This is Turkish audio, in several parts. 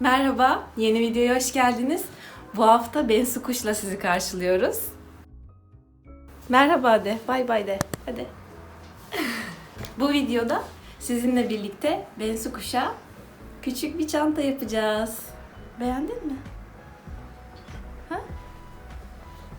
Merhaba, yeni videoya hoş geldiniz. Bu hafta Bensu Kuş'la sizi karşılıyoruz. Merhaba de, bay bay de, hadi. Bu videoda sizinle birlikte Bensu Kuş'a küçük bir çanta yapacağız. Beğendin mi?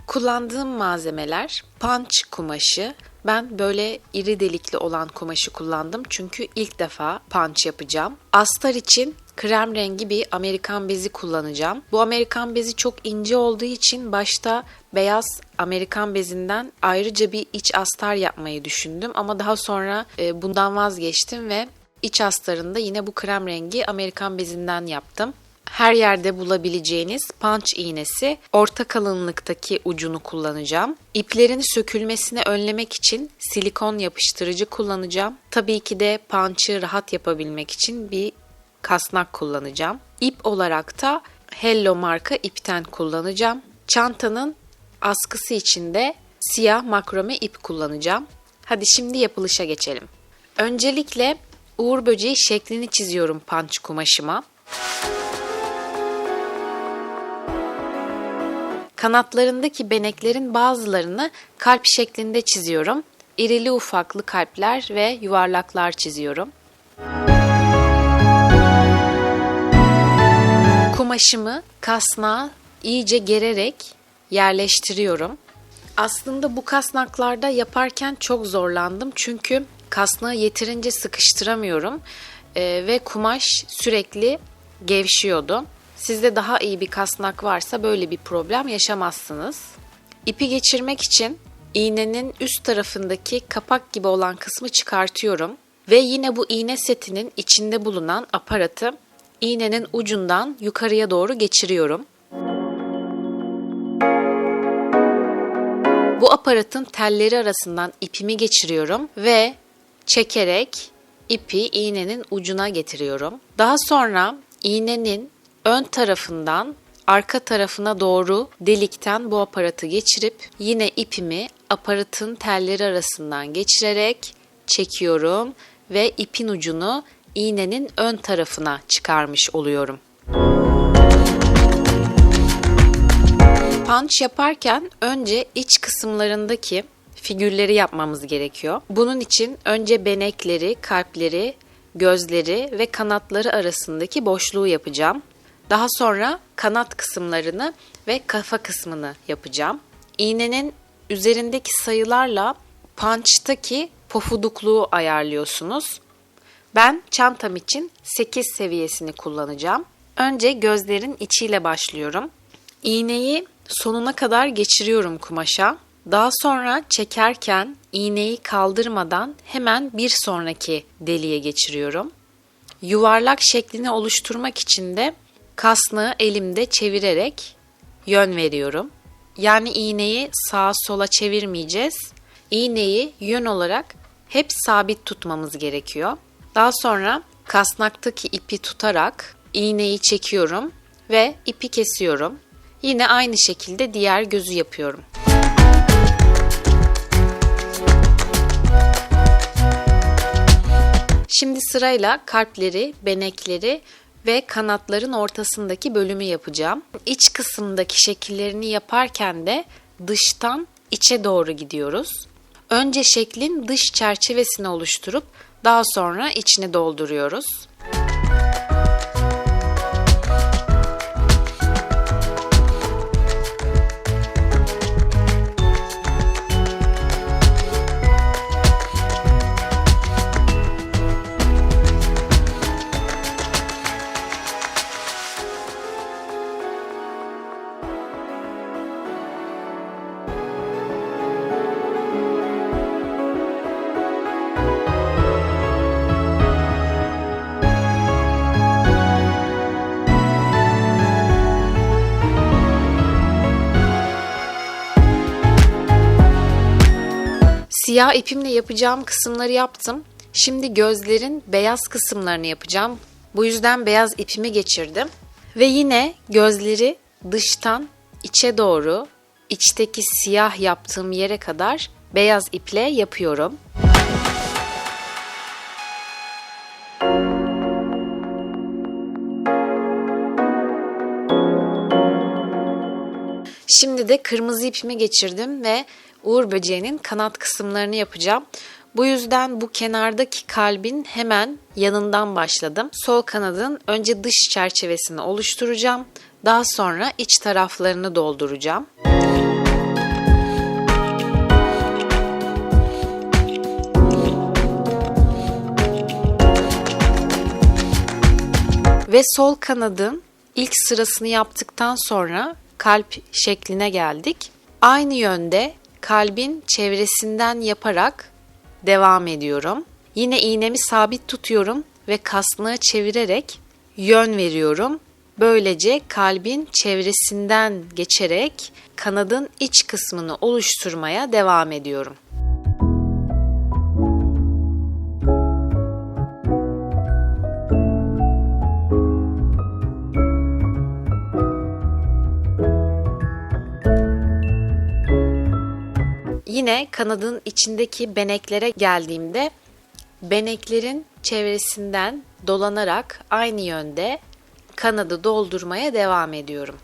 Kullandığım malzemeler punch kumaşı. Ben böyle iri delikli olan kumaşı kullandım çünkü ilk defa punch yapacağım. Astar için krem rengi bir Amerikan bezi kullanacağım. Bu Amerikan bezi çok ince olduğu için başta beyaz Amerikan bezinden ayrıca bir iç astar yapmayı düşündüm ama daha sonra e, bundan vazgeçtim ve iç astarını da yine bu krem rengi Amerikan bezinden yaptım her yerde bulabileceğiniz punch iğnesi orta kalınlıktaki ucunu kullanacağım. İplerin sökülmesini önlemek için silikon yapıştırıcı kullanacağım. Tabii ki de punch'ı rahat yapabilmek için bir kasnak kullanacağım. İp olarak da Hello marka ipten kullanacağım. Çantanın askısı için de siyah makrome ip kullanacağım. Hadi şimdi yapılışa geçelim. Öncelikle uğur böceği şeklini çiziyorum punch kumaşıma. Kanatlarındaki beneklerin bazılarını kalp şeklinde çiziyorum. İrili ufaklı kalpler ve yuvarlaklar çiziyorum. Kumaşımı kasnağa iyice gererek yerleştiriyorum. Aslında bu kasnaklarda yaparken çok zorlandım çünkü kasnağı yeterince sıkıştıramıyorum ve kumaş sürekli gevşiyordu. Sizde daha iyi bir kasnak varsa böyle bir problem yaşamazsınız. İpi geçirmek için iğnenin üst tarafındaki kapak gibi olan kısmı çıkartıyorum ve yine bu iğne setinin içinde bulunan aparatı iğnenin ucundan yukarıya doğru geçiriyorum. Bu aparatın telleri arasından ipimi geçiriyorum ve çekerek ipi iğnenin ucuna getiriyorum. Daha sonra iğnenin ön tarafından arka tarafına doğru delikten bu aparatı geçirip yine ipimi aparatın telleri arasından geçirerek çekiyorum ve ipin ucunu iğnenin ön tarafına çıkarmış oluyorum. Punch yaparken önce iç kısımlarındaki figürleri yapmamız gerekiyor. Bunun için önce benekleri, kalpleri, gözleri ve kanatları arasındaki boşluğu yapacağım. Daha sonra kanat kısımlarını ve kafa kısmını yapacağım. İğnenin üzerindeki sayılarla punch'taki pofudukluğu ayarlıyorsunuz. Ben çantam için 8 seviyesini kullanacağım. Önce gözlerin içiyle başlıyorum. İğneyi sonuna kadar geçiriyorum kumaşa. Daha sonra çekerken iğneyi kaldırmadan hemen bir sonraki deliğe geçiriyorum. Yuvarlak şeklini oluşturmak için de kasnağı elimde çevirerek yön veriyorum. Yani iğneyi sağa sola çevirmeyeceğiz. İğneyi yön olarak hep sabit tutmamız gerekiyor. Daha sonra kasnaktaki ipi tutarak iğneyi çekiyorum ve ipi kesiyorum. Yine aynı şekilde diğer gözü yapıyorum. Şimdi sırayla kalpleri, benekleri ve kanatların ortasındaki bölümü yapacağım. İç kısımdaki şekillerini yaparken de dıştan içe doğru gidiyoruz. Önce şeklin dış çerçevesini oluşturup daha sonra içini dolduruyoruz. Siyah ipimle yapacağım kısımları yaptım. Şimdi gözlerin beyaz kısımlarını yapacağım. Bu yüzden beyaz ipimi geçirdim. Ve yine gözleri dıştan içe doğru içteki siyah yaptığım yere kadar beyaz iple yapıyorum. Şimdi de kırmızı ipimi geçirdim ve Uğur böceğinin kanat kısımlarını yapacağım. Bu yüzden bu kenardaki kalbin hemen yanından başladım. Sol kanadın önce dış çerçevesini oluşturacağım. Daha sonra iç taraflarını dolduracağım. Ve sol kanadın ilk sırasını yaptıktan sonra kalp şekline geldik. Aynı yönde kalbin çevresinden yaparak devam ediyorum. Yine iğnemi sabit tutuyorum ve kasnağı çevirerek yön veriyorum. Böylece kalbin çevresinden geçerek kanadın iç kısmını oluşturmaya devam ediyorum. Yine kanadın içindeki beneklere geldiğimde beneklerin çevresinden dolanarak aynı yönde kanadı doldurmaya devam ediyorum.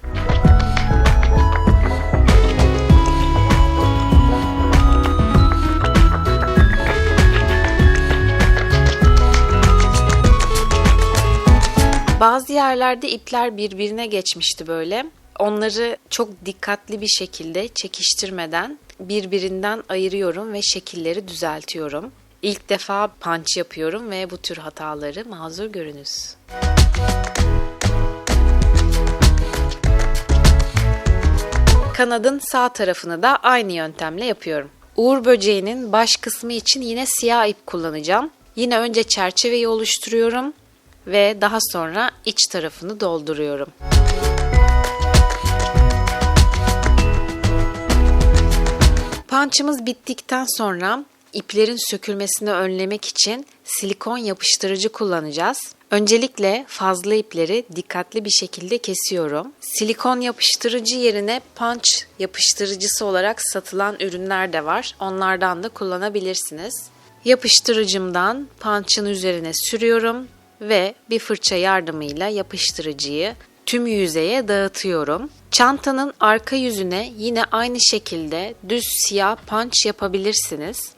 Bazı yerlerde ipler birbirine geçmişti böyle. Onları çok dikkatli bir şekilde çekiştirmeden birbirinden ayırıyorum ve şekilleri düzeltiyorum. İlk defa punch yapıyorum ve bu tür hataları mazur görünüz. Kanadın sağ tarafını da aynı yöntemle yapıyorum. Uğur böceğinin baş kısmı için yine siyah ip kullanacağım. Yine önce çerçeveyi oluşturuyorum ve daha sonra iç tarafını dolduruyorum. Punch'ımız bittikten sonra iplerin sökülmesini önlemek için silikon yapıştırıcı kullanacağız. Öncelikle fazla ipleri dikkatli bir şekilde kesiyorum. Silikon yapıştırıcı yerine punch yapıştırıcısı olarak satılan ürünler de var. Onlardan da kullanabilirsiniz. Yapıştırıcımdan punch'ın üzerine sürüyorum ve bir fırça yardımıyla yapıştırıcıyı tüm yüzeye dağıtıyorum. Çantanın arka yüzüne yine aynı şekilde düz siyah punch yapabilirsiniz.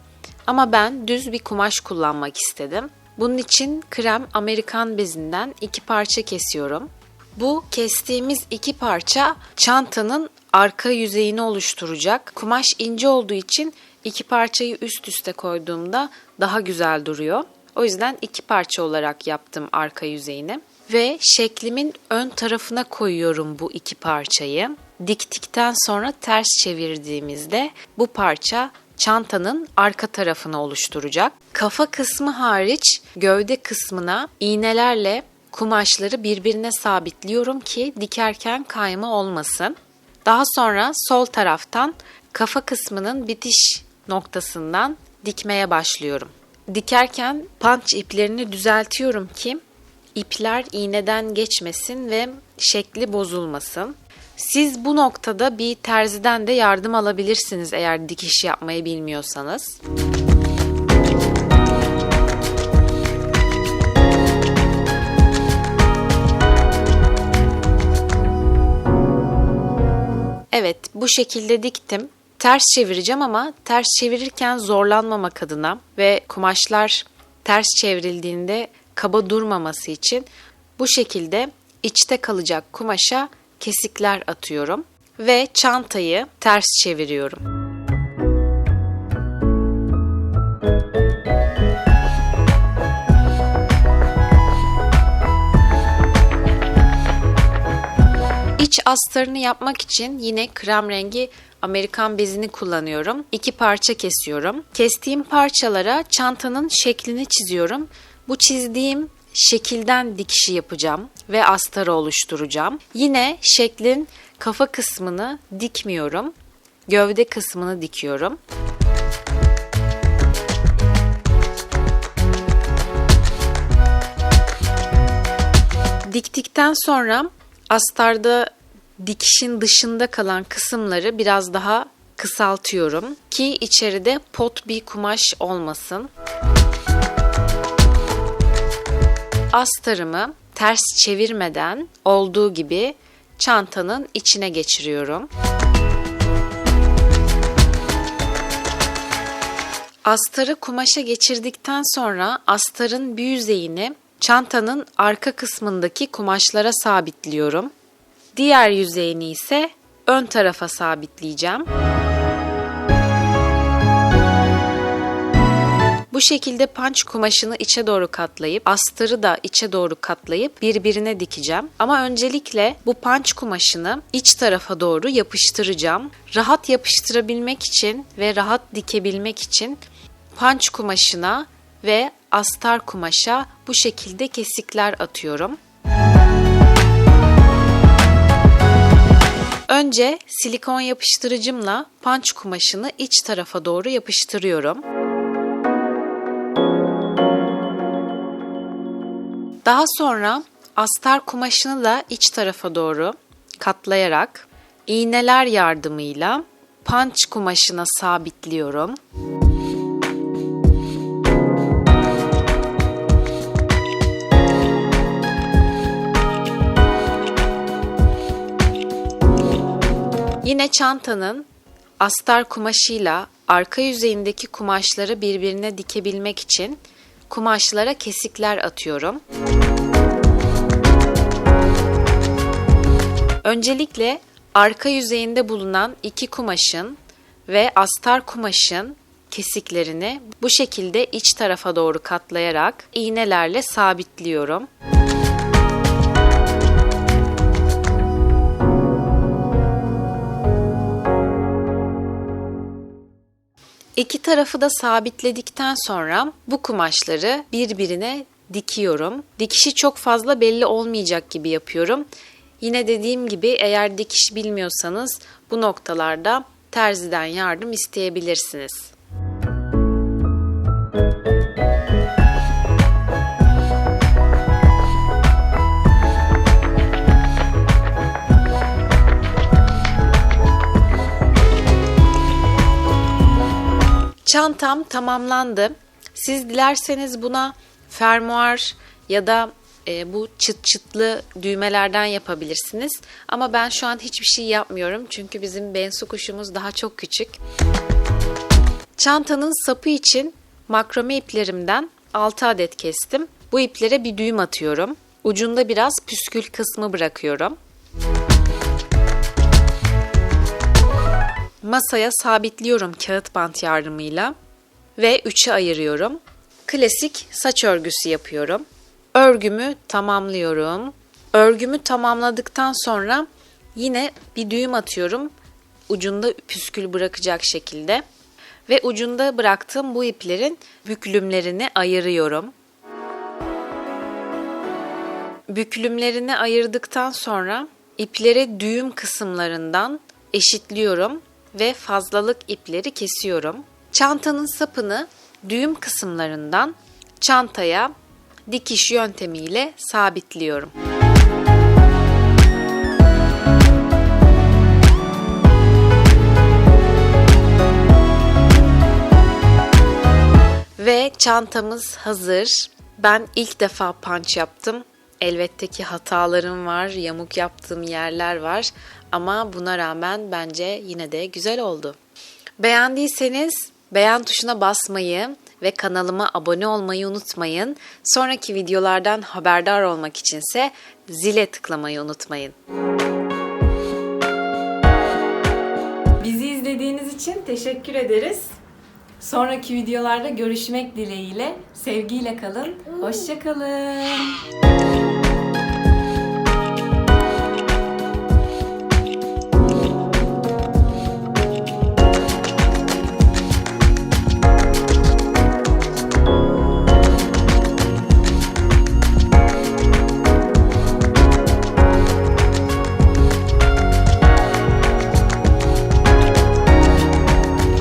Ama ben düz bir kumaş kullanmak istedim. Bunun için krem Amerikan bezinden iki parça kesiyorum. Bu kestiğimiz iki parça çantanın arka yüzeyini oluşturacak. Kumaş ince olduğu için iki parçayı üst üste koyduğumda daha güzel duruyor. O yüzden iki parça olarak yaptım arka yüzeyini ve şeklimin ön tarafına koyuyorum bu iki parçayı. Diktikten sonra ters çevirdiğimizde bu parça çantanın arka tarafını oluşturacak. Kafa kısmı hariç gövde kısmına iğnelerle kumaşları birbirine sabitliyorum ki dikerken kayma olmasın. Daha sonra sol taraftan kafa kısmının bitiş noktasından dikmeye başlıyorum. Dikerken punch iplerini düzeltiyorum ki ipler iğneden geçmesin ve şekli bozulmasın. Siz bu noktada bir terziden de yardım alabilirsiniz eğer dikiş yapmayı bilmiyorsanız. Evet, bu şekilde diktim. Ters çevireceğim ama ters çevirirken zorlanmamak adına ve kumaşlar ters çevrildiğinde kaba durmaması için bu şekilde içte kalacak kumaşa kesikler atıyorum ve çantayı ters çeviriyorum. İç astarını yapmak için yine krem rengi Amerikan bezini kullanıyorum. İki parça kesiyorum. Kestiğim parçalara çantanın şeklini çiziyorum. Bu çizdiğim şekilden dikişi yapacağım ve astarı oluşturacağım. Yine şeklin kafa kısmını dikmiyorum. Gövde kısmını dikiyorum. Diktikten sonra astarda dikişin dışında kalan kısımları biraz daha kısaltıyorum ki içeride pot bir kumaş olmasın. Az ters çevirmeden olduğu gibi çantanın içine geçiriyorum. Astarı kumaşa geçirdikten sonra astarın bir yüzeyini çantanın arka kısmındaki kumaşlara sabitliyorum. Diğer yüzeyini ise ön tarafa sabitleyeceğim. Bu şekilde punch kumaşını içe doğru katlayıp astarı da içe doğru katlayıp birbirine dikeceğim. Ama öncelikle bu punch kumaşını iç tarafa doğru yapıştıracağım. Rahat yapıştırabilmek için ve rahat dikebilmek için punch kumaşına ve astar kumaşa bu şekilde kesikler atıyorum. Önce silikon yapıştırıcımla punch kumaşını iç tarafa doğru yapıştırıyorum. Daha sonra astar kumaşını da iç tarafa doğru katlayarak iğneler yardımıyla punch kumaşına sabitliyorum. Yine çantanın astar kumaşıyla arka yüzeyindeki kumaşları birbirine dikebilmek için kumaşlara kesikler atıyorum. Öncelikle arka yüzeyinde bulunan iki kumaşın ve astar kumaşın kesiklerini bu şekilde iç tarafa doğru katlayarak iğnelerle sabitliyorum. İki tarafı da sabitledikten sonra bu kumaşları birbirine dikiyorum. Dikişi çok fazla belli olmayacak gibi yapıyorum. Yine dediğim gibi eğer dikiş bilmiyorsanız bu noktalarda terziden yardım isteyebilirsiniz. Çantam tamamlandı. Siz dilerseniz buna fermuar ya da e, bu çıt çıtlı düğmelerden yapabilirsiniz. Ama ben şu an hiçbir şey yapmıyorum çünkü bizim bensu kuşumuz daha çok küçük. Çantanın sapı için makrome iplerimden 6 adet kestim. Bu iplere bir düğüm atıyorum. Ucunda biraz püskül kısmı bırakıyorum. Masaya sabitliyorum kağıt bant yardımıyla ve üçe ayırıyorum. Klasik saç örgüsü yapıyorum. Örgümü tamamlıyorum. Örgümü tamamladıktan sonra yine bir düğüm atıyorum. Ucunda püskül bırakacak şekilde ve ucunda bıraktığım bu iplerin büklümlerini ayırıyorum. Büklümlerini ayırdıktan sonra ipleri düğüm kısımlarından eşitliyorum ve fazlalık ipleri kesiyorum. Çantanın sapını düğüm kısımlarından çantaya dikiş yöntemiyle sabitliyorum. Ve çantamız hazır. Ben ilk defa punch yaptım. Elbette ki hatalarım var, yamuk yaptığım yerler var ama buna rağmen bence yine de güzel oldu. Beğendiyseniz beğen tuşuna basmayı ve kanalıma abone olmayı unutmayın. Sonraki videolardan haberdar olmak içinse zile tıklamayı unutmayın. Bizi izlediğiniz için teşekkür ederiz. Sonraki videolarda görüşmek dileğiyle. Sevgiyle kalın. Hoşça kalın.